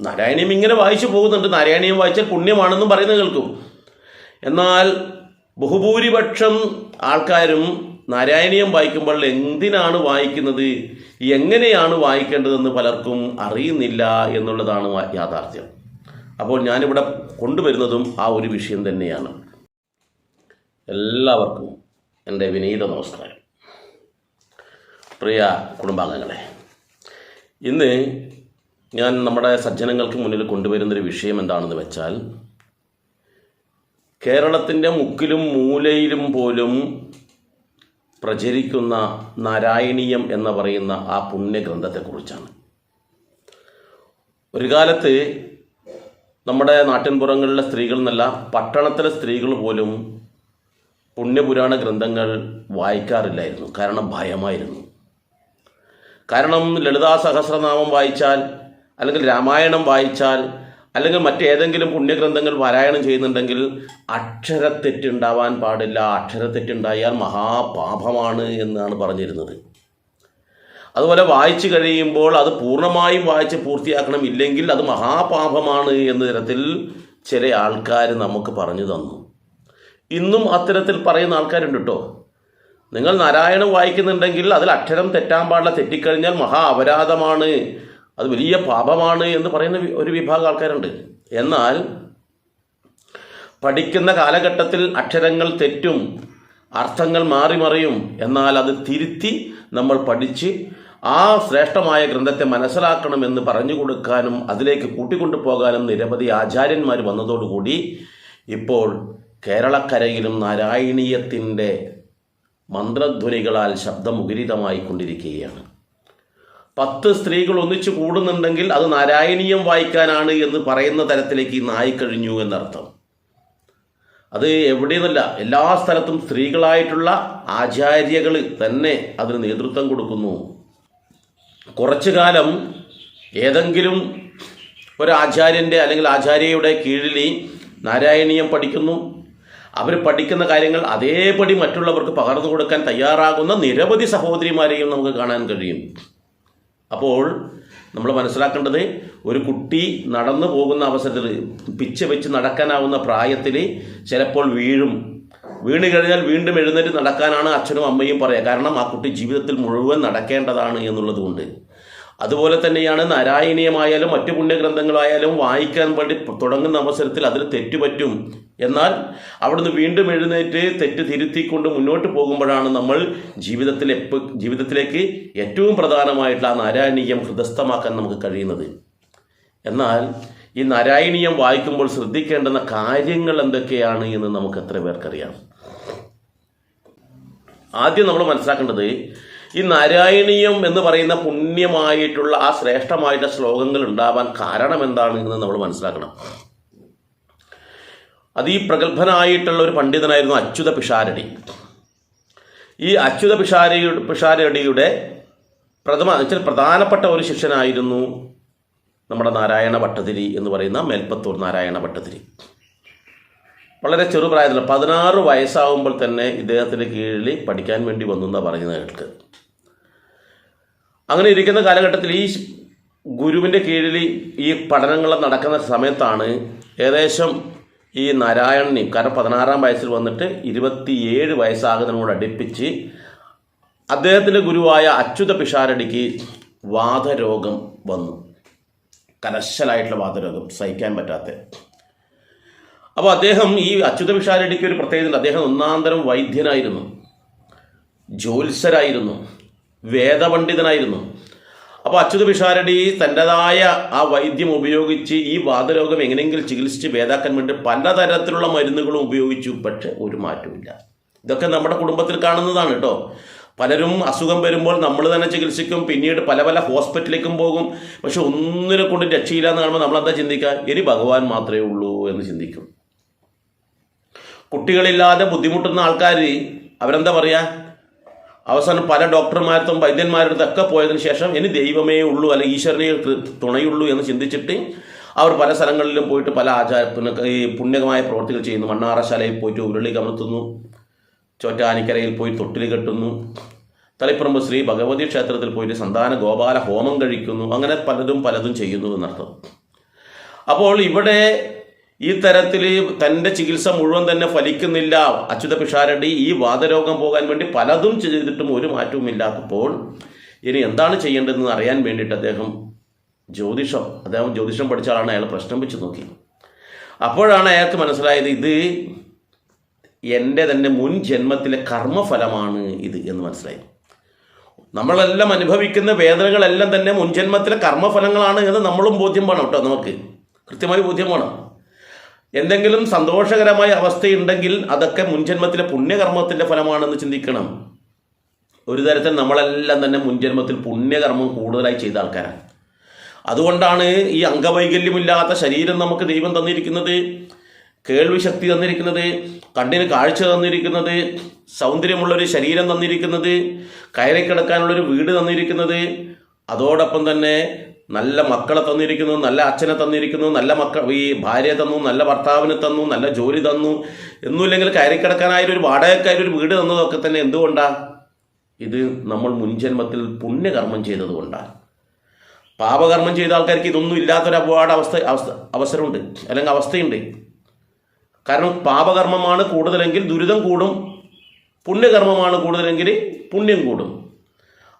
നാരായണീയം ഇങ്ങനെ വായിച്ചു പോകുന്നുണ്ട്. നാരായണീയം വായിച്ചാൽ പുണ്യമാണെന്നും പറയുന്നത് കേൾക്കും. എന്നാൽ ബഹുഭൂരിപക്ഷം ആൾക്കാരും നാരായണീയം വായിക്കുമ്പോൾ എന്തിനാണ് വായിക്കുന്നത്? എങ്ങനെയാണ് വായിക്കേണ്ടതെന്ന് പലർക്കും അറിയുന്നില്ല എന്നുള്ളതാണ് യാഥാർത്ഥ്യം. അപ്പോൾ ഞാനിവിടെ കൊണ്ടുവരുന്നതും ആ ഒരു വിഷയം തന്നെയാണ്. എല്ലാവർക്കും എന്റെ വിനീത നമസ്കാരം. പ്രിയ കുടുംബാംഗങ്ങളെ ഇന്ന് ഞാൻ നമ്മുടെ സജ്ജനങ്ങൾക്ക് മുന്നിൽ കൊണ്ടുവരുന്നൊരു വിഷയം എന്താണെന്ന് വെച്ചാൽ കേരളത്തിന്റെ മുക്കിലും മൂലയിലും പോലും പ്രചരിക്കുന്ന നാരായണീയം എന്ന് പറയുന്ന ആ പുണ്യഗ്രന്ഥത്തെക്കുറിച്ചാണ്. ഒരു കാലത്ത് നമ്മുടെ നാട്ടിൻപുറങ്ങളിലെ സ്ത്രീകൾ എന്നല്ല പട്ടണത്തിലെ സ്ത്രീകൾ പോലും പുണ്യപുരാണ ഗ്രന്ഥങ്ങൾ വായിക്കാറില്ലായിരുന്നു. കാരണം ഭയമായിരുന്നു. കാരണം ലളിതാ സഹസ്രനാമം വായിച്ചാൽ അല്ലെങ്കിൽ രാമായണം വായിച്ചാൽ അല്ലെങ്കിൽ മറ്റേതെങ്കിലും പുണ്യഗ്രന്ഥങ്ങൾ പാരായണം ചെയ്യുന്നുണ്ടെങ്കിൽ അക്ഷരത്തെറ്റുണ്ടാവാൻ പാടില്ല. അക്ഷരത്തെറ്റുണ്ടായാൽ മഹാപാപമാണ് എന്നാണ് പറഞ്ഞിരുന്നത്. അതുപോലെ വായിച്ചു കഴിയുമ്പോൾ അത് പൂർണമായും വായിച്ച് പൂർത്തിയാക്കണം ഇല്ലെങ്കിൽ അത് മഹാപാപമാണ് എന്ന തരത്തിൽ ചില ആൾക്കാർ നമുക്ക് പറഞ്ഞു തന്നു. ഇന്നും അത്തരത്തിൽ പറയുന്ന ആൾക്കാരുണ്ട് കേട്ടോ നിങ്ങൾ നാരായണം വായിക്കുന്നുണ്ടെങ്കിൽ അതിൽ അക്ഷരം തെറ്റാൻ പാടില്ല. തെറ്റിക്കഴിഞ്ഞാൽ മഹാ അപരാധമാണ്. അത് വലിയ പാപമാണ് എന്ന് പറയുന്ന ഒരു വിഭാഗം ആൾക്കാരുണ്ട്. എന്നാൽ പഠിക്കുന്ന കാലഘട്ടത്തിൽ അക്ഷരങ്ങൾ തെറ്റും അർത്ഥങ്ങൾ മാറി മറിയും എന്നാൽ അത് തിരുത്തി നമ്മൾ പഠിച്ച് ആ ശ്രേഷ്ഠമായ ഗ്രന്ഥത്തെ മനസ്സിലാക്കണമെന്ന് പറഞ്ഞു കൊടുക്കാനും അതിലേക്ക് കൂട്ടിക്കൊണ്ടു പോകാനും നിരവധി ആചാര്യന്മാർ വന്നതോടുകൂടി ഇപ്പോൾ കേരളക്കരയിലും നാരായണീയത്തിന്റെ മന്ത്രധ്വനികളാൽ ശബ്ദമുഖരിതമായി കൊണ്ടിരിക്കുകയാണ് പത്ത് സ്ത്രീകൾ ഒന്നിച്ചു കൂടുന്നുണ്ടെങ്കിൽ അത് നാരായണീയം വായിക്കാനാണ് എന്ന് പറയുന്ന തരത്തിലേക്ക് നായിക്കഴിഞ്ഞു എന്നർത്ഥം. അത് എവിടെയെന്നല്ല എല്ലാ സ്ഥലത്തും സ്ത്രീകളായിട്ടുള്ള ആചാര്യകൾ തന്നെ അതിന് നേതൃത്വം കൊടുക്കുന്നു. കുറച്ചു കാലം ഏതെങ്കിലും ഒരു ആചാര്യന്റെ അല്ലെങ്കിൽ ആചാര്യയുടെ കീഴിൽ നാരായണീയം പഠിക്കുന്നു. അവർ പഠിക്കുന്ന കാര്യങ്ങൾ അതേപടി മറ്റുള്ളവർക്ക് പകർന്നു കൊടുക്കാൻ തയ്യാറാകുന്ന നിരവധി സഹോദരിമാരെയും നമുക്ക് കാണാൻ കഴിയും. അപ്പോൾ നമ്മൾ മനസ്സിലാക്കേണ്ടത് ഒരു കുട്ടി നടന്നു പോകുന്ന അവസരത്തിൽ പിച്ച വെച്ച് നടക്കാനാവുന്ന പ്രായത്തിൽ ചിലപ്പോൾ വീഴും. വീണ് കഴിഞ്ഞാൽ വീണ്ടും എഴുന്നേറ്റ് നടക്കാനാണ് അച്ഛനും അമ്മയും പറയുക. കാരണം ആ കുട്ടി ജീവിതത്തിൽ മുഴുവൻ നടക്കേണ്ടതാണ് എന്നുള്ളത് കൊണ്ട് അതുപോലെ തന്നെയാണ് നാരായണീയമായാലും മറ്റു പുണ്യഗ്രന്ഥങ്ങളായാലും വായിക്കാൻ വേണ്ടി തുടങ്ങുന്ന അവസരത്തിൽ അതിൽ തെറ്റുപറ്റും എന്നാൽ അവിടുന്ന് വീണ്ടും എഴുന്നേറ്റ് തെറ്റ് തിരുത്തിക്കൊണ്ട് മുന്നോട്ട് പോകുമ്പോഴാണ് നമ്മൾ ജീവിതത്തിൽ ജീവിതത്തിലേക്ക് ഏറ്റവും പ്രധാനമായിട്ടുള്ള ആ നാരായണീയം ഹൃദസ്ഥമാക്കാൻ നമുക്ക് കഴിയുന്നത്. എന്നാൽ ഈ നാരായണീയം വായിക്കുമ്പോൾ ശ്രദ്ധിക്കേണ്ടുന്ന കാര്യങ്ങൾ എന്തൊക്കെയാണ് എന്ന് നമുക്ക് എത്ര പേർക്കറിയാം? ആദ്യം നമ്മൾ മനസ്സിലാക്കേണ്ടത് ഈ നാരായണീയം എന്ന് പറയുന്ന പുണ്യമായിട്ടുള്ള ആ ശ്രേഷ്ഠമായിട്ടുള്ള ശ്ലോകങ്ങൾ ഉണ്ടാവാൻ കാരണം എന്താണ് എന്ന് നമ്മൾ മനസ്സിലാക്കണം. അത് ഈ പ്രഗത്ഭനായിട്ടുള്ള ഒരു പണ്ഡിതനായിരുന്നു അച്യുത പിഷാരടി. ഈ അച്യുത പിഷാരി പിഷാരടിയുടെ പ്രഥമ വെച്ചാൽ പ്രധാനപ്പെട്ട ഒരു ശിഷ്യനായിരുന്നു നമ്മുടെ നാരായണ ഭട്ടതിരി എന്ന് പറയുന്ന മേൽപ്പത്തൂർ നാരായണ ഭട്ടതിരി. വളരെ ചെറുപ്രായത്തിൽ പതിനാറ് വയസ്സാവുമ്പോൾ തന്നെ ഇദ്ദേഹത്തിന്റെ കീഴിൽ പഠിക്കാൻ വേണ്ടി വന്നു എന്നാണ് പറയുന്നത് കേൾക്ക്. അങ്ങനെ ഇരിക്കുന്ന കാലഘട്ടത്തിൽ ഈ ഗുരുവിന്റെ കീഴിൽ ഈ പഠനങ്ങൾ നടക്കുന്ന സമയത്താണ് ഏകദേശം ഈ നാരായണനെ കാരണം പതിനാറാം വയസ്സിൽ വന്നിട്ട് ഇരുപത്തിയേഴ് വയസ്സാകുന്നതിനോട് അടുപ്പിച്ച് അദ്ദേഹത്തിന്റെ ഗുരുവായ അച്യുത പിഷാരടിക്ക് വാതരോഗം വന്നു. കലശലായിട്ടുള്ള വാതരോഗം സഹിക്കാൻ പറ്റാത്ത. അപ്പോൾ അദ്ദേഹം ഈ അച്യുത പിഷാരടിക്ക് ഒരു പ്രത്യേകത അദ്ദേഹം ഒന്നാന്തരം വൈദ്യനായിരുന്നു. ജ്യോത്സരായിരുന്നു വേദപണ്ഡിതനായിരുന്നു. അപ്പോൾ അച്യുത വിഷാരടി തന്റെതായ ആ വൈദ്യം ഉപയോഗിച്ച് ഈ വാതരോഗം എങ്ങനെയെങ്കിലും ചികിത്സിച്ച് ഭേദാക്കാൻ വേണ്ടി പലതരത്തിലുള്ള മരുന്നുകളും ഉപയോഗിച്ചു പക്ഷെ ഒരു മാറ്റമില്ല ഇതൊക്കെ നമ്മുടെ കുടുംബത്തിൽ കാണുന്നതാണ് കേട്ടോ. പലരും അസുഖം വരുമ്പോൾ നമ്മൾ തന്നെ ചികിത്സിക്കും പിന്നീട് പല പല ഹോസ്പിറ്റലിലേക്കും പോകും. പക്ഷെ ഒന്നിനെ കൊണ്ട് രക്ഷയില്ല എന്ന് കാണുമ്പോൾ നമ്മളെന്താ ചിന്തിക്കുക? ഇനി ഭഗവാൻ മാത്രമേ ഉള്ളൂ എന്ന് ചിന്തിക്കും. കുട്ടികളില്ലാതെ ബുദ്ധിമുട്ടുന്ന ആൾക്കാർ അവരെന്താ പറയുക അവസാനം പല ഡോക്ടർമാരത്തും വൈദ്യന്മാരടുത്തൊക്കെ പോയതിനു ശേഷം ഇനി ദൈവമേ ഉള്ളൂ അല്ലെങ്കിൽ ഈശ്വരനെ തുണയുള്ളൂ എന്ന് ചിന്തിച്ചിട്ട് അവർ പല സ്ഥലങ്ങളിലും പോയിട്ട് പല ആചാര ഈ പുണ്യകമായ പ്രവർത്തികൾ ചെയ്യുന്നു. മണ്ണാറശാലയിൽ പോയിട്ട് ഉരുളി കമർത്തുന്നു ചോറ്റാനിക്കരയിൽ പോയി തൊട്ടിൽ കെട്ടുന്നു. തളിപ്പറമ്പ് ശ്രീ ഭഗവതി ക്ഷേത്രത്തിൽ പോയിട്ട് സന്താന ഗോപാല ഹോമം കഴിക്കുന്നു. അങ്ങനെ പലതും പലതും ചെയ്യുന്നു എന്നർത്ഥം. അപ്പോൾ ഇവിടെ ഈ തരത്തിൽ തന്റെ ചികിത്സ മുഴുവൻ തന്നെ ഫലിക്കുന്നില്ല. അച്യുത പിഷാരടി ഈ വാദരോഗം പോകാൻ വേണ്ടി പലതും ചെയ്തിട്ടും ഒരു മാറ്റവും ഇല്ലാത്തപ്പോൾ ഇനി എന്താണ് ചെയ്യേണ്ടതെന്ന് അറിയാൻ വേണ്ടിയിട്ട് അദ്ദേഹം ജ്യോതിഷം അദ്ദേഹം ജ്യോതിഷം പഠിച്ച ആളാണ്. അയാൾ പ്രശ്നം വെച്ച് നോക്കി. അപ്പോഴാണ് അയാൾക്ക് മനസ്സിലായത് ഇത് എന്റെ തന്നെ മുൻ ജന്മത്തിലെ കർമ്മഫലമാണ് ഇത് എന്ന് മനസ്സിലായി. നമ്മളെല്ലാം അനുഭവിക്കുന്ന വേദനകളെല്ലാം തന്നെ മുൻജന്മത്തിലെ കർമ്മഫലങ്ങളാണ് എന്ന് നമ്മളും ബോധ്യം വേണം കേട്ടോ നമുക്ക്. കൃത്യമായി ബോധ്യം വേണം. എന്തെങ്കിലും സന്തോഷകരമായ അവസ്ഥയുണ്ടെങ്കിൽ അതൊക്കെ മുൻജന്മത്തിലെ പുണ്യകർമ്മത്തിന്റെ ഫലമാണെന്ന് ചിന്തിക്കണം. ഒരു തരത്തിൽ നമ്മളെല്ലാം തന്നെ മുൻജന്മത്തിൽ പുണ്യകർമ്മം കൂടുതലായി ചെയ്ത ആൾക്കാരാണ്. അതുകൊണ്ടാണ് ഈ അംഗവൈകല്യമില്ലാത്ത ശരീരം നമുക്ക് ദൈവം തന്നിരിക്കുന്നത് കേൾവി ശക്തി തന്നിരിക്കുന്നത് കണ്ണിന് കാഴ്ച തന്നിരിക്കുന്നത് സൗന്ദര്യമുള്ളൊരു ശരീരം തന്നിരിക്കുന്നത് കയറി കിടക്കാനുള്ളൊരു വീട് തന്നിരിക്കുന്നത്. അതോടൊപ്പം തന്നെ നല്ല മക്കളെ തന്നിരിക്കുന്നു നല്ല അച്ഛനെ തന്നിരിക്കുന്നു നല്ല മക്ക ഈ ഭാര്യയെ തന്നു നല്ല ഭർത്താവിനെ തന്നു നല്ല ജോലി തന്നു എന്നുമില്ലെങ്കിൽ കയറി കിടക്കാനായൊരു ഒരു വാടകക്കായൊരു വീട് തന്നതൊക്കെ തന്നെ എന്തുകൊണ്ടാണ് ഇത് നമ്മൾ മുൻജന്മത്തിൽ പുണ്യകർമ്മം ചെയ്തതുകൊണ്ടാണ് പാപകർമ്മം ചെയ്ത ആൾക്കാർക്ക് ഇതൊന്നും ഇല്ലാത്തൊരു അപവാട അവസ്ഥ അവസ്ഥ അവസരമുണ്ട് അല്ലെങ്കിൽ അവസ്ഥയുണ്ട്. കാരണം പാപകർമ്മമാണ് കൂടുതലെങ്കിൽ ദുരിതം കൂടും പുണ്യകർമ്മമാണ് കൂടുതലെങ്കിൽ പുണ്യം കൂടും.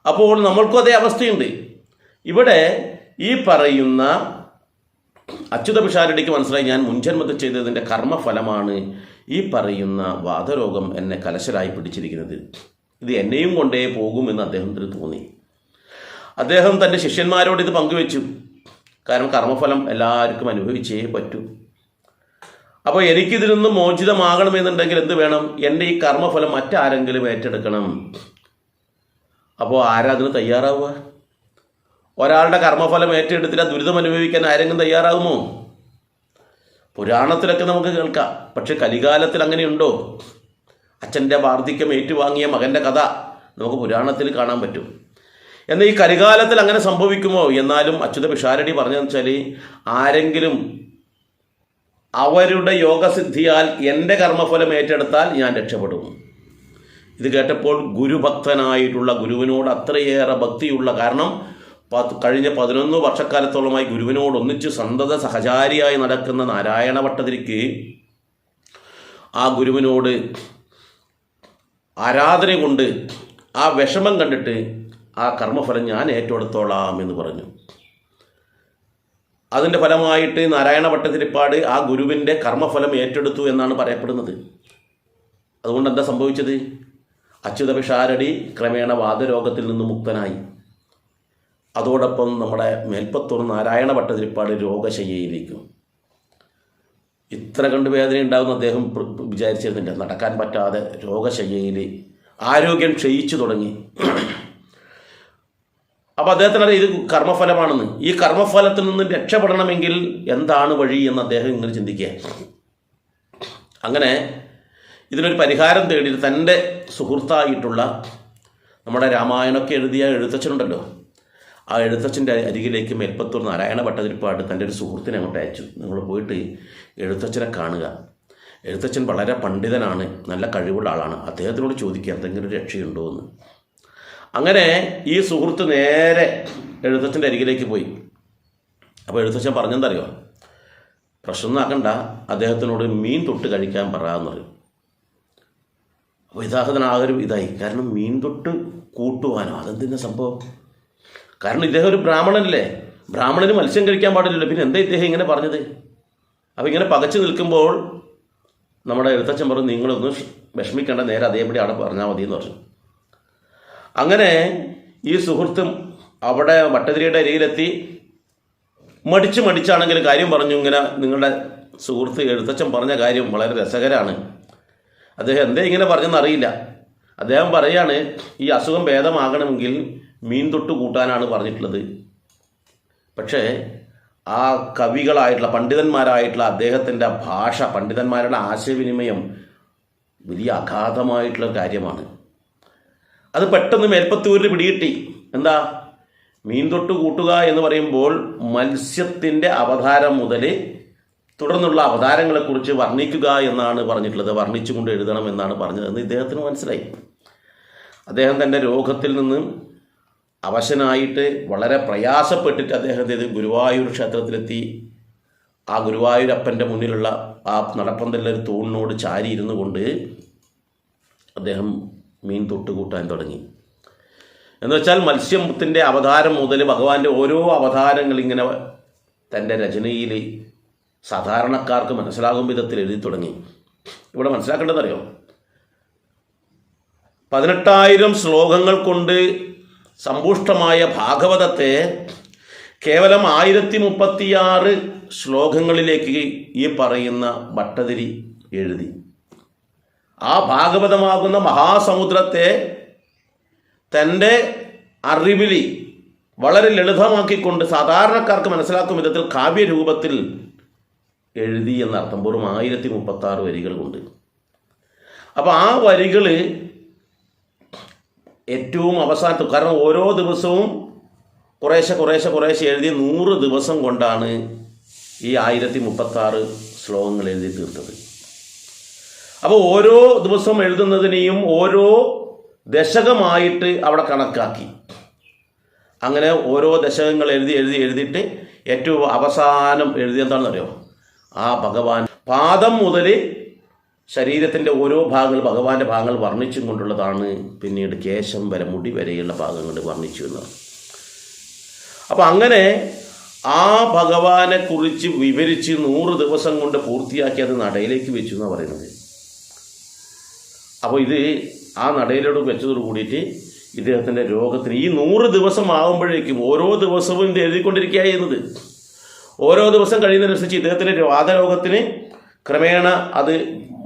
അപ്പോൾ നമ്മൾക്കും അതേ അവസ്ഥയുണ്ട്. ഇവിടെ ഈ പറയുന്ന അച്യുത പിഷാരടിക്ക് മനസ്സിലായി ഞാൻ മുൻജന്മത്തിൽ ചെയ്തതിന്റെ കർമ്മഫലമാണ് ഈ പറയുന്ന വാതരോഗം എന്നെ കലശലായി പിടിച്ചിരിക്കുന്നത്. ഇത് എന്നെയും കൊണ്ടേ പോകുമെന്ന് അദ്ദേഹത്തിന് തോന്നി. അദ്ദേഹം തന്റെ ശിഷ്യന്മാരോട് ഇത് പങ്കുവെച്ചു. കാരണം കർമ്മഫലം എല്ലാവർക്കും അനുഭവിച്ചേ പറ്റൂ. അപ്പോൾ എനിക്കിതിൽ നിന്ന് മോചിതമാകണമെന്നുണ്ടെങ്കിൽ എന്ത് വേണം? എന്റെ ഈ കർമ്മഫലം മറ്റാരെങ്കിലും ഏറ്റെടുക്കണം. അപ്പോൾ ആരാധന തയ്യാറാവുക? ഒരാളുടെ കർമ്മഫലം ഏറ്റെടുത്തിട്ട് ദുരിതം അനുഭവിക്കാൻ ആരെങ്കിലും തയ്യാറാകുമോ? പുരാണത്തിലൊക്കെ നമുക്ക് കേൾക്കാം. പക്ഷെ കലികാലത്തിൽ അങ്ങനെയുണ്ടോ? അച്ഛന്റെ വാർദ്ധക്യം ഏറ്റുവാങ്ങിയ മകന്റെ കഥ നമുക്ക് പുരാണത്തിൽ കാണാൻ പറ്റും. എന്നാൽ ഈ കലികാലത്തിൽ അങ്ങനെ സംഭവിക്കുമോ? എന്നാലും അച്യുത പിഷാരടി പറഞ്ഞതെന്ന് വെച്ചാൽ ആരെങ്കിലും അവരുടെ യോഗസിദ്ധിയാൽ എന്റെ കർമ്മഫലം ഏറ്റെടുത്താൽ ഞാൻ രക്ഷപ്പെടും. ഇത് കേട്ടപ്പോൾ ഗുരുഭക്തനായിട്ടുള്ള ഗുരുവിനോട് അത്രയേറെ ഭക്തിയുള്ള കാരണം കഴിഞ്ഞ പതിനൊന്ന് വർഷക്കാലത്തോളമായി ഗുരുവിനോട് ഒന്നിച്ച് സന്തത സഹചാരിയായി നടക്കുന്ന നാരായണ ഭട്ടതിരിക്ക് ആ ഗുരുവിനോട് ആരാധന കൊണ്ട് ആ വിഷമം കണ്ടിട്ട് ആ കർമ്മഫലം ഞാൻ ഏറ്റെടുത്തോളാം എന്ന് പറഞ്ഞു. അതിന്റെ ഫലമായിട്ട് നാരായണ ഭട്ടതിരിപ്പാട് ആ ഗുരുവിന്റെ കർമ്മഫലം ഏറ്റെടുത്തു എന്നാണ് പറയപ്പെടുന്നത്. അതുകൊണ്ട് എന്താ സംഭവിച്ചത്? അച്യുതപിഷാരടി ക്രമേണ വാദരോഗത്തിൽ നിന്ന് മുക്തനായി. അതോടൊപ്പം നമ്മുടെ മേൽപ്പത്തൂർ നാരായണ ഭട്ടതിരിപ്പാട് രോഗശയ്യയിലേക്കും ഇത്ര കണ്ട് വേദന ഉണ്ടാകുന്ന അദ്ദേഹം വിചാരിച്ചിരുന്നില്ല. നടക്കാൻ പറ്റാതെ രോഗശയ്യയിൽ ആരോഗ്യം ക്ഷയിച്ചു തുടങ്ങി. അപ്പോൾ അദ്ദേഹത്തിനറിയാം ഇത് കർമ്മഫലമാണെന്ന്. ഈ കർമ്മഫലത്തിൽ നിന്ന് രക്ഷപ്പെടണമെങ്കിൽ എന്താണ് വഴി എന്ന് അദ്ദേഹം ഇങ്ങനെ ചിന്തിക്കുക. അങ്ങനെ ഇതിനൊരു പരിഹാരം തേടി തന്റെ സുഹൃത്തായിട്ടുള്ള നമ്മുടെ രാമായണമൊക്കെ എഴുതിയ എഴുത്തച്ഛനുണ്ടല്ലോ. ആ എഴുത്തച്ഛന്റെ അരികിലേക്ക് മേൽപ്പത്തൂർ നാരായണ ഭട്ടതിരിപ്പാട് തന്റെ ഒരു സുഹൃത്തിനെ അങ്ങോട്ട് അയച്ചു. നിങ്ങൾ പോയിട്ട് എഴുത്തച്ഛനെ കാണുക. എഴുത്തച്ഛൻ വളരെ പണ്ഡിതനാണ് നല്ല കഴിവുള്ള ആളാണ്. അദ്ദേഹത്തിനോട് ചോദിക്കുക എന്തെങ്കിലും ഒരു രക്ഷയുണ്ടോ എന്ന്. അങ്ങനെ ഈ സുഹൃത്ത് നേരെ എഴുത്തച്ഛന്റെ അരികിലേക്ക് പോയി. അപ്പോൾ എഴുത്തച്ഛൻ പറഞ്ഞെന്തറിയോ? പ്രശ്നമാക്കണ്ട അദ്ദേഹത്തിനോട് മീൻ തൊട്ട് കഴിക്കാൻ പറയാമെന്ന് പറയും. അപ്പോൾ ഇതാഹതനാകരും ഇതായി. കാരണം മീൻ തൊട്ട് കൂട്ടുവാനോ? അതെന്തിന്റെ സംഭവം? കാരണം ഇദ്ദേഹം ഒരു ബ്രാഹ്മണനല്ലേ? ബ്രാഹ്മണന് മത്സ്യം കഴിക്കാൻ പാടില്ലല്ലോ. പിന്നെ എന്താ ഇദ്ദേഹം ഇങ്ങനെ പറഞ്ഞത്? അപ്പോൾ ഇങ്ങനെ പകച്ചു നിൽക്കുമ്പോൾ നമ്മുടെ എഴുത്തച്ഛൻ പറഞ്ഞു നിങ്ങളൊന്ന് വിഷമിക്കേണ്ട നേരെ അതേപടി അവിടെ പറഞ്ഞാൽ മതി എന്ന് പറഞ്ഞു. അങ്ങനെ ഈ സുഹൃത്തും അവിടെ വട്ടതിരിയുടെ അരിയിലെത്തി മടിച്ച് മടിച്ചാണെങ്കിലും കാര്യം പറഞ്ഞു. ഇങ്ങനെ നിങ്ങളുടെ സുഹൃത്ത് എഴുത്തച്ഛൻ പറഞ്ഞ കാര്യം വളരെ രസകരമാണ് അദ്ദേഹം എന്തേ ഇങ്ങനെ പറഞ്ഞെന്നറിയില്ല അദ്ദേഹം പറയാണ് ഈ അസുഖം ഭേദമാകണമെങ്കിൽ മീൻ തൊട്ട് കൂട്ടാനാണ് പറഞ്ഞിട്ടുള്ളത്. പക്ഷേ ആ കവികളായിട്ടുള്ള പണ്ഡിതന്മാരായിട്ടുള്ള അദ്ദേഹത്തിന്റെ ഭാഷ പണ്ഡിതന്മാരുടെ ആശയവിനിമയം വലിയ അഗാധമായിട്ടുള്ള കാര്യമാണ്. അത് പെട്ടെന്ന് മേൽപ്പത്തൂരിൽ പിടികിട്ടി. എന്താ? മീൻ തൊട്ട് കൂട്ടുക എന്ന് പറയുമ്പോൾ മത്സ്യത്തിന്റെ അവതാരം മുതൽ തുടർന്നുള്ള അവതാരങ്ങളെക്കുറിച്ച് വർണിക്കുക എന്നാണ് പറഞ്ഞിട്ടുള്ളത്. വർണിച്ചുകൊണ്ട് എഴുതണം എന്നാണ് പറഞ്ഞതെന്ന് ഇദ്ദേഹത്തിന് മനസ്സിലായി. അദ്ദേഹം തന്റെ രോഗത്തിൽ നിന്ന് അവശനായിട്ട് വളരെ പ്രയാസപ്പെട്ടിട്ട് അദ്ദേഹം ഇത് ഗുരുവായൂർ ക്ഷേത്രത്തിലെത്തി. ആ ഗുരുവായൂരപ്പന്റെ മുന്നിലുള്ള ആ നടപ്പന്തലിലെ ഒരു തൂണിനോട് ചാരി ഇരുന്നു കൊണ്ട് അദ്ദേഹം മീൻ തൊട്ടുകൂട്ടാൻ തുടങ്ങി. എന്ന് വെച്ചാൽ മത്സ്യത്തിന്റെ അവതാരം മുതൽ ഭഗവാന്റെ ഓരോ അവതാരങ്ങൾ ഇങ്ങനെ തന്റെ രചനയിൽ സാധാരണക്കാർക്ക് മനസ്സിലാകും വിധത്തിൽ എഴുതി തുടങ്ങി. ഇവിടെ മനസ്സിലാക്കേണ്ടതറിയോ? പതിനെട്ടായിരം ശ്ലോകങ്ങൾ കൊണ്ട് സമ്പുഷ്ടമായ ഭാഗവതത്തെ കേവലം ആയിരത്തി മുപ്പത്തിയാറ് ശ്ലോകങ്ങളിലേക്ക് ഈ പറയുന്ന ഭട്ടതിരി എഴുതി. ആ ഭാഗവതമാകുന്ന മഹാസമുദ്രത്തെ തന്റെ അറിവിലി വളരെ ലളിതമാക്കിക്കൊണ്ട് സാധാരണക്കാർക്ക് മനസ്സിലാക്കും വിധത്തിൽ കാവ്യരൂപത്തിൽ എഴുതി എന്നർത്ഥം. വെറും ആയിരത്തി മുപ്പത്തി ആറ് വരികൾ കൊണ്ട്. അപ്പോൾ ആ വരികൾ ഏറ്റവും അവസാനത്ത് കാരണം ഓരോ ദിവസവും കുറേശ്ശെ കുറേശ്ശെ കുറേശ്ശെ എഴുതി നൂറ് ദിവസം കൊണ്ടാണ് ഈ ആയിരത്തി മുപ്പത്താറ് ശ്ലോകങ്ങൾ എഴുതി തീർത്തത്. അപ്പോൾ ഓരോ ദിവസം എഴുതുന്നതിനെയും ഓരോ ദശകമായിട്ട് അവിടെ കണക്കാക്കി. അങ്ങനെ ഓരോ ദശകങ്ങൾ എഴുതി എഴുതി എഴുതിയിട്ട് ഏറ്റവും അവസാനം എഴുതിയെന്താണെന്നറിയോ ആ ഭഗവാൻ പാദം മുതൽ ശരീരത്തിന്റെ ഓരോ ഭാഗങ്ങൾ ഭഗവാന്റെ ഭാഗങ്ങൾ വർണിച്ചും കൊണ്ടുള്ളതാണ് പിന്നീട് കേശം വരെ മുടി വരെയുള്ള ഭാഗങ്ങൾ വർണിച്ചു എന്നത് അപ്പം അങ്ങനെ ആ ഭഗവാനെ കുറിച്ച് വിവരിച്ച് നൂറ് ദിവസം കൊണ്ട് പൂർത്തിയാക്കി അത് നടയിലേക്ക് വെച്ചു എന്നാണ് പറയുന്നത്. അപ്പോൾ ഇത് ആ നടയിലോട് വെച്ചതോട് കൂടിയിട്ട് ഇദ്ദേഹത്തിന്റെ രോഗത്തിന് ഈ നൂറ് ദിവസം ആകുമ്പോഴേക്കും ഓരോ ദിവസവും ഇത് എഴുതിക്കൊണ്ടിരിക്കുകയായിരുന്നത് ഓരോ ദിവസം കഴിയുന്നതിനനുസരിച്ച് ഇദ്ദേഹത്തിന്റെ വാദരോഗത്തിന് ക്രമേണ അത്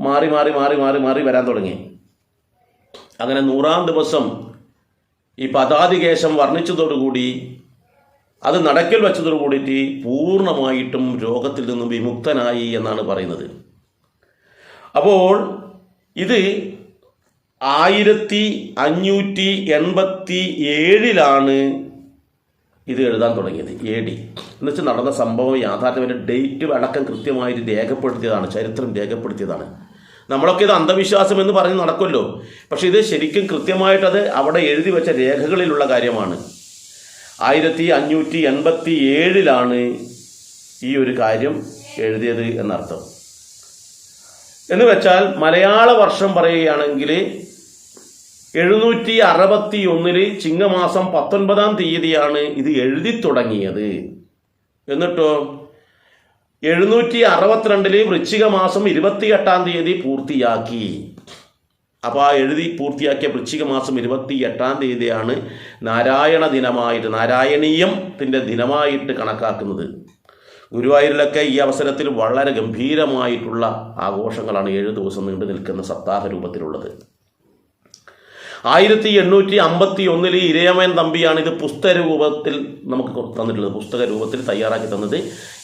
മാറി മാറി മാറി മാറി മാറി വരാൻ തുടങ്ങി. അങ്ങനെ നൂറാം ദിവസം ഈ പതാതികേശം വർണിച്ചതോടുകൂടി അത് നടക്കൽ വെച്ചതോടുകൂടിയിട്ട് പൂർണമായിട്ടും രോഗത്തിൽ നിന്നും വിമുക്തനായി എന്നാണ് പറയുന്നത്. അപ്പോൾ ഇത് ആയിരത്തി അഞ്ഞൂറ്റി എൺപത്തി ഏഴിലാണ് ഇത് എഴുതാൻ തുടങ്ങിയത്. എ ഡി എന്നുവെച്ചാൽ നടന്ന സംഭവം യാഥാർത്ഥ്യം ഡേറ്റ് അടക്കം കൃത്യമായിട്ട് രേഖപ്പെടുത്തിയതാണ്. ചരിത്രം രേഖപ്പെടുത്തിയതാണ്. നമ്മളൊക്കെ ഇത് അന്ധവിശ്വാസം എന്ന് പറഞ്ഞ് നടക്കുമല്ലോ. പക്ഷെ ഇത് ശരിക്കും കൃത്യമായിട്ടത് അവിടെ എഴുതി വെച്ച രേഖകളിലുള്ള കാര്യമാണ്. ആയിരത്തി അഞ്ഞൂറ്റി എൺപത്തി ഏഴിലാണ് ഈ ഒരു കാര്യം എഴുതിയത് എന്നർത്ഥം. എന്ന് വെച്ചാൽ മലയാള വർഷം പറയുകയാണെങ്കിൽ എഴുന്നൂറ്റി അറുപത്തി ഒന്നിൽ ചിങ്ങമാസം പത്തൊൻപതാം തീയതിയാണ് ഇത് എഴുതി തുടങ്ങിയത്. എന്നിട്ടോ? എഴുന്നൂറ്റി അറുപത്തിരണ്ടിൽ വൃശ്ചിക മാസം ഇരുപത്തിയെട്ടാം തീയതി പൂർത്തിയാക്കി. അപ്പോൾ ആ എഴുതി പൂർത്തിയാക്കിയ വൃശ്ചിക മാസം ഇരുപത്തി എട്ടാം തീയതിയാണ് നാരായണ ദിനമായിട്ട് നാരായണീയത്തിന്റെ ദിനമായിട്ട് കണക്കാക്കുന്നത്. ഗുരുവായൂരിലൊക്കെ ഈ അവസരത്തിൽ വളരെ ഗംഭീരമായിട്ടുള്ള ആഘോഷങ്ങളാണ് ഏഴ് ദിവസം നീണ്ടു നിൽക്കുന്ന സപ്താഹ രൂപത്തിലുള്ളത് ആയിരത്തി എണ്ണൂറ്റി അമ്പത്തി ഒന്നിൽ ഇരയമേൻ തമ്പിയാണ് ഇത് പുസ്തക രൂപത്തിൽ നമുക്ക് തന്നിട്ടുള്ളത്. പുസ്തക രൂപത്തിൽ തയ്യാറാക്കി തന്നത്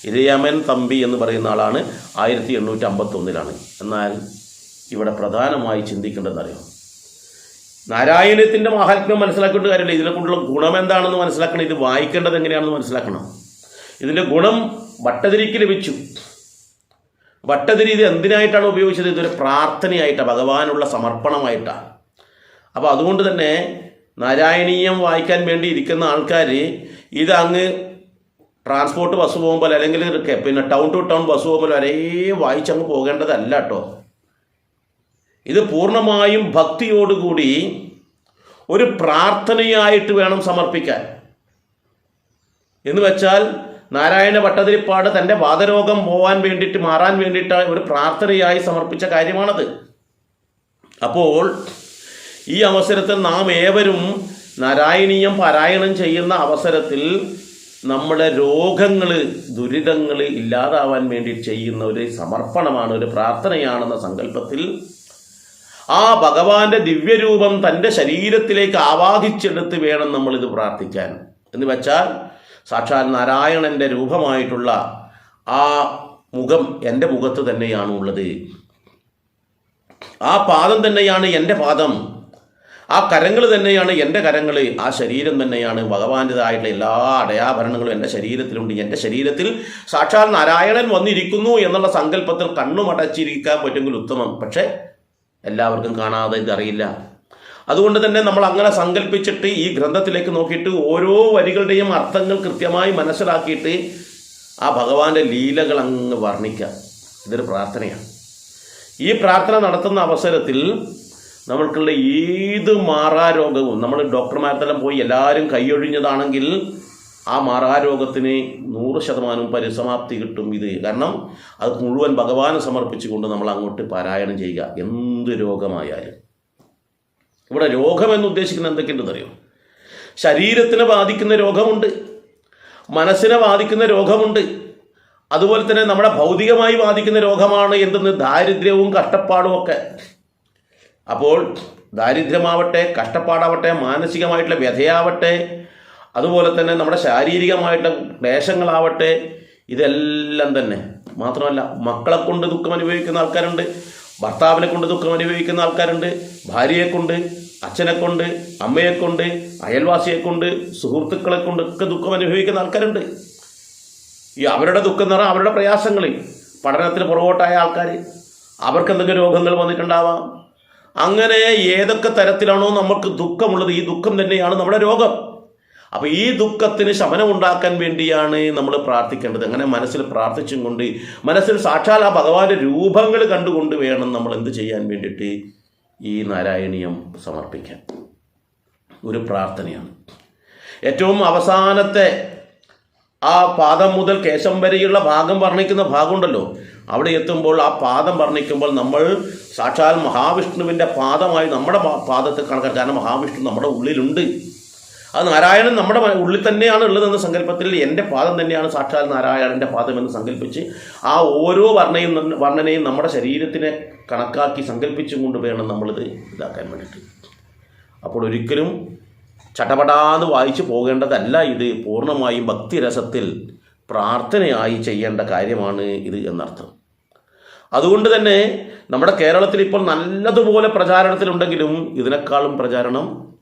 ഇരയമേൻ തമ്പി എന്ന് പറയുന്ന ആളാണ്. ആയിരത്തി എണ്ണൂറ്റി അമ്പത്തി ഒന്നിലാണ് എന്നാൽ ഇവിടെ പ്രധാനമായി ചിന്തിക്കേണ്ടതെന്നറിയാം നാരായണത്തിന്റെ മഹാത്മ്യം മനസ്സിലാക്കേണ്ട കാര്യമില്ല. ഇതിനെ കൊണ്ടുള്ള ഗുണം എന്താണെന്ന് മനസ്സിലാക്കണം. ഇത് വായിക്കേണ്ടത് എങ്ങനെയാണെന്ന് മനസ്സിലാക്കണം. ഇതിന്റെ ഗുണം വട്ടതിരിക്ക് ലഭിച്ചു. വട്ടതിരി ഇത് എന്തിനായിട്ടാണ് ഉപയോഗിച്ചത്? ഇതൊരു പ്രാർത്ഥനയായിട്ടാണ് ഭഗവാനുള്ള സമർപ്പണമായിട്ടാണ് അപ്പോൾ അതുകൊണ്ട് തന്നെ നാരായണീയം വായിക്കാൻ വേണ്ടി ഇരിക്കുന്ന ആൾക്കാർ ഇത് അങ്ങ് ട്രാൻസ്പോർട്ട് ബസ് പോകുമ്പോൾ അല്ലെങ്കിൽ പിന്നെ ടൗൺ ടു ടൗൺ ബസ് പോകുമ്പോൾ വരെ വായിച്ചങ്ങ് പോകേണ്ടതല്ല കേട്ടോ ഇത് പൂർണമായും ഭക്തിയോടുകൂടി ഒരു പ്രാർത്ഥനയായിട്ട് വേണം സമർപ്പിക്കാൻ. എന്ന് വെച്ചാൽ നാരായണ ഭട്ടതിരിപ്പാട് തന്റെ വാദരോഗം പോവാൻ വേണ്ടിയിട്ട് മാറാൻ വേണ്ടിയിട്ട് ഒരു പ്രാർത്ഥനയായി സമർപ്പിച്ച കാര്യമാണത്. അപ്പോൾ ഈ അവസരത്തിൽ നാം ഏവരും നാരായണീയം പാരായണം ചെയ്യുന്ന അവസരത്തിൽ നമ്മുടെ രോഗങ്ങൾ ദുരിതങ്ങൾ ഇല്ലാതാവാൻ വേണ്ടി ചെയ്യുന്ന ഒരു സമർപ്പണമാണ് ഒരു പ്രാർത്ഥനയാണെന്ന സങ്കല്പത്തിൽ ആ ഭഗവാന്റെ ദിവ്യരൂപം തന്റെ ശരീരത്തിലേക്ക് ആവാഹിച്ചെടുത്ത് വേണം നമ്മളിത് പ്രാർത്ഥിക്കാൻ. എന്ന് വെച്ചാൽ സാക്ഷാൽ നാരായണന്റെ രൂപമായിട്ടുള്ള ആ മുഖം എന്റെ മുഖത്ത് തന്നെയാണ് ഉള്ളത് ആ പാദം തന്നെയാണ് എന്റെ പാദം. ആ കരങ്ങൾ തന്നെയാണ് എന്റെ കരങ്ങൾ ആ ശരീരം തന്നെയാണ്. ഭഗവാന്റേതായിട്ടുള്ള എല്ലാ അടയാഭരണങ്ങളും എന്റെ ശരീരത്തിലുണ്ട്. എന്റെ ശരീരത്തിൽ സാക്ഷാൽ നാരായണൻ വന്നിരിക്കുന്നു എന്നുള്ള സങ്കല്പത്തിൽ കണ്ണുമടച്ചിരിക്കാൻ പറ്റുമെങ്കിൽ ഉത്തമം. പക്ഷേ എല്ലാവർക്കും കാണാതെ ഇതറിയില്ല. അതുകൊണ്ട് തന്നെ നമ്മൾ അങ്ങനെ സങ്കല്പിച്ചിട്ട് ഈ ഗ്രന്ഥത്തിലേക്ക് നോക്കിയിട്ട് ഓരോ വരികളുടെയും അർത്ഥങ്ങൾ കൃത്യമായി മനസ്സിലാക്കിയിട്ട് ആ ഭഗവാന്റെ ലീലകൾ അങ്ങ് വർണിക്കുക. ഇതൊരു പ്രാർത്ഥനയാണ്. ഈ പ്രാർത്ഥന നടത്തുന്ന അവസരത്തിൽ നമ്മൾക്കുള്ള ഏത് മാറാരോഗവും നമ്മൾ ഡോക്ടർമാരെല്ലാം പോയി എല്ലാവരും കൈയൊഴിഞ്ഞതാണെങ്കിൽ ആ മാറാരോഗത്തിന് നൂറ് ശതമാനവും പരിസമാപ്തി കിട്ടും ഇത്. കാരണം അത് മുഴുവൻ ഭഗവാന് സമർപ്പിച്ചുകൊണ്ട് നമ്മൾ അങ്ങോട്ട് പാരായണം ചെയ്യുക. എന്ത് രോഗമായാലും. ഇവിടെ രോഗമെന്ന് ഉദ്ദേശിക്കുന്നത് എന്തൊക്കെയുണ്ടെന്ന് അറിയോ ശരീരത്തിനെ ബാധിക്കുന്ന രോഗമുണ്ട്. മനസ്സിനെ ബാധിക്കുന്ന രോഗമുണ്ട്. അതുപോലെ തന്നെ നമ്മുടെ ഭൗതികമായി ബാധിക്കുന്ന രോഗമാണ് എന്തെന്ന് ദാരിദ്ര്യവും കഷ്ടപ്പാടും ഒക്കെ അപ്പോൾ ദാരിദ്ര്യമാവട്ടെ കഷ്ടപ്പാടാവട്ടെ മാനസികമായിട്ടുള്ള വ്യഥയാവട്ടെ അതുപോലെ തന്നെ നമ്മുടെ ശാരീരികമായിട്ടുള്ള ക്ലേശങ്ങളാവട്ടെ ഇതെല്ലാം തന്നെ. മാത്രമല്ല മക്കളെ കൊണ്ട് ദുഃഖം അനുഭവിക്കുന്ന ആൾക്കാരുണ്ട് ഭർത്താവിനെ കൊണ്ട് ദുഃഖം അനുഭവിക്കുന്ന ആൾക്കാരുണ്ട് ഭാര്യയെക്കൊണ്ട് അച്ഛനെ കൊണ്ട് അമ്മയെ കൊണ്ട് അയൽവാസിയെ കൊണ്ട് സുഹൃത്തുക്കളെ കൊണ്ടൊക്കെ ദുഃഖം അനുഭവിക്കുന്ന ആൾക്കാരുണ്ട്. ഈ അവരുടെ ദുഃഖം എന്ന് പറഞ്ഞാൽ അവരുടെ പ്രയാസങ്ങൾ പഠനത്തിന് പുറകോട്ടായ ആൾക്കാർ അവർക്ക് എന്തെങ്കിലും രോഗങ്ങൾ വന്നിട്ടുണ്ടാവാം. അങ്ങനെ ഏതൊക്കെ തരത്തിലാണോ നമുക്ക് ദുഃഖമുള്ളത് ഈ ദുഃഖം തന്നെയാണ് നമ്മുടെ രോഗം. അപ്പോൾ ഈ ദുഃഖത്തിന് ശമനം ഉണ്ടാക്കാൻ വേണ്ടിയാണ് നമ്മൾ പ്രാർത്ഥിക്കേണ്ടത്. അങ്ങനെ മനസ്സിൽ പ്രാർത്ഥിച്ചും കൊണ്ട് മനസ്സിൽ സാക്ഷാൽ ആ ഭഗവാന്റെ രൂപങ്ങൾ കണ്ടുകൊണ്ട് വേണം നമ്മൾ എന്ത് ചെയ്യാൻ വേണ്ടിയിട്ട് ഈ നാരായണീയം സമർപ്പിക്കാൻ. ഒരു പ്രാർത്ഥനയാണ്. ഏറ്റവും അവസാനത്തെ ആ പാദം മുതൽ കേശം വരെയുള്ള ഭാഗം വർണിക്കുന്ന ഭാഗമുണ്ടല്ലോ. അവിടെ എത്തുമ്പോൾ ആ പാദം വർണിക്കുമ്പോൾ നമ്മൾ സാക്ഷാൽ മഹാവിഷ്ണുവിന്റെ പാദമായി നമ്മുടെ പാദത്തെ കണക്കാൻ കാരണം മഹാവിഷ്ണു നമ്മുടെ ഉള്ളിലുണ്ട്. അത് നാരായണൻ നമ്മുടെ ഉള്ളിൽ തന്നെയാണ് ഉള്ളതെന്ന സങ്കല്പത്തിൽ എന്റെ പാദം തന്നെയാണ് സാക്ഷാൽ നാരായണന്റെ പാദം എന്ന് സങ്കല്പിച്ച് ആ ഓരോ വർണയും വർണനയും നമ്മുടെ ശരീരത്തിനെ കണക്കാക്കി സങ്കല്പിച്ചും കൊണ്ട് വേണം നമ്മളിത് ഇതാക്കാൻ വേണ്ടിയിട്ട്. അപ്പോൾ ഒരിക്കലും ചടപടാന്ന് വായിച്ചു പോകേണ്ടതല്ല ഇത്. പൂർണമായും ഭക്തിരസത്തിൽ പ്രാർത്ഥനയായി ചെയ്യേണ്ട കാര്യമാണ് ഇത് എന്നർത്ഥം. അതുകൊണ്ട് തന്നെ നമ്മുടെ കേരളത്തിൽ ഇപ്പോൾ നല്ലതുപോലെ പ്രചാരണത്തിലുണ്ടെങ്കിലും ഇതിനേക്കാളും പ്രചാരണം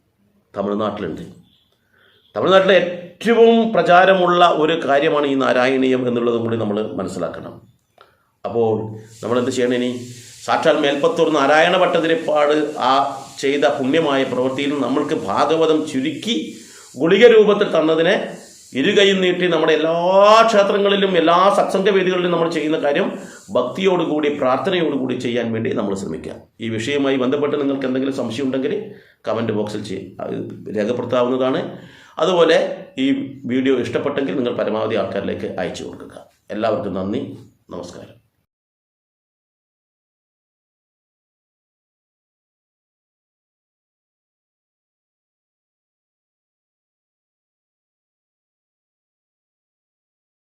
തമിഴ്നാട്ടിലുണ്ട്. തമിഴ്നാട്ടിലെ ഏറ്റവും പ്രചാരമുള്ള ഒരു കാര്യമാണ് ഈ നാരായണീയം എന്നുള്ളതും കൂടി നമ്മൾ മനസ്സിലാക്കണം. അപ്പോൾ നമ്മൾ എന്ത് ചെയ്യണം ഇനി? സാക്ഷാൽ മേൽപ്പത്തൂർ നാരായണ ഭട്ടതിരിപ്പാട് ആ ചെയ്ത പുണ്യമായ പ്രവൃത്തിയിൽ നമ്മൾക്ക് ഭാഗവതം ചുരുക്കി ഗുളിക രൂപത്തിൽ തന്നതിനെ ഇരുകൈയും നീട്ടി നമ്മുടെ എല്ലാ ക്ഷേത്രങ്ങളിലും എല്ലാ സത്സംഗ വേദികളിലും നമ്മൾ ചെയ്യുന്ന കാര്യം ഭക്തിയോടുകൂടി പ്രാർത്ഥനയോടുകൂടി ചെയ്യാൻ വേണ്ടി നമ്മൾ ശ്രമിക്കുക. ഈ വിഷയവുമായി ബന്ധപ്പെട്ട് നിങ്ങൾക്ക് എന്തെങ്കിലും സംശയം ഉണ്ടെങ്കിൽ കമന്റ് ബോക്സിൽ രേഖപ്പെടുത്താവുന്നതാണ്. അതുപോലെ ഈ വീഡിയോ ഇഷ്ടപ്പെട്ടെങ്കിൽ നിങ്ങൾ പരമാവധി ആൾക്കാരിലേക്ക് അയച്ചു കൊടുക്കുക. എല്ലാവർക്കും നന്ദി. നമസ്കാരം.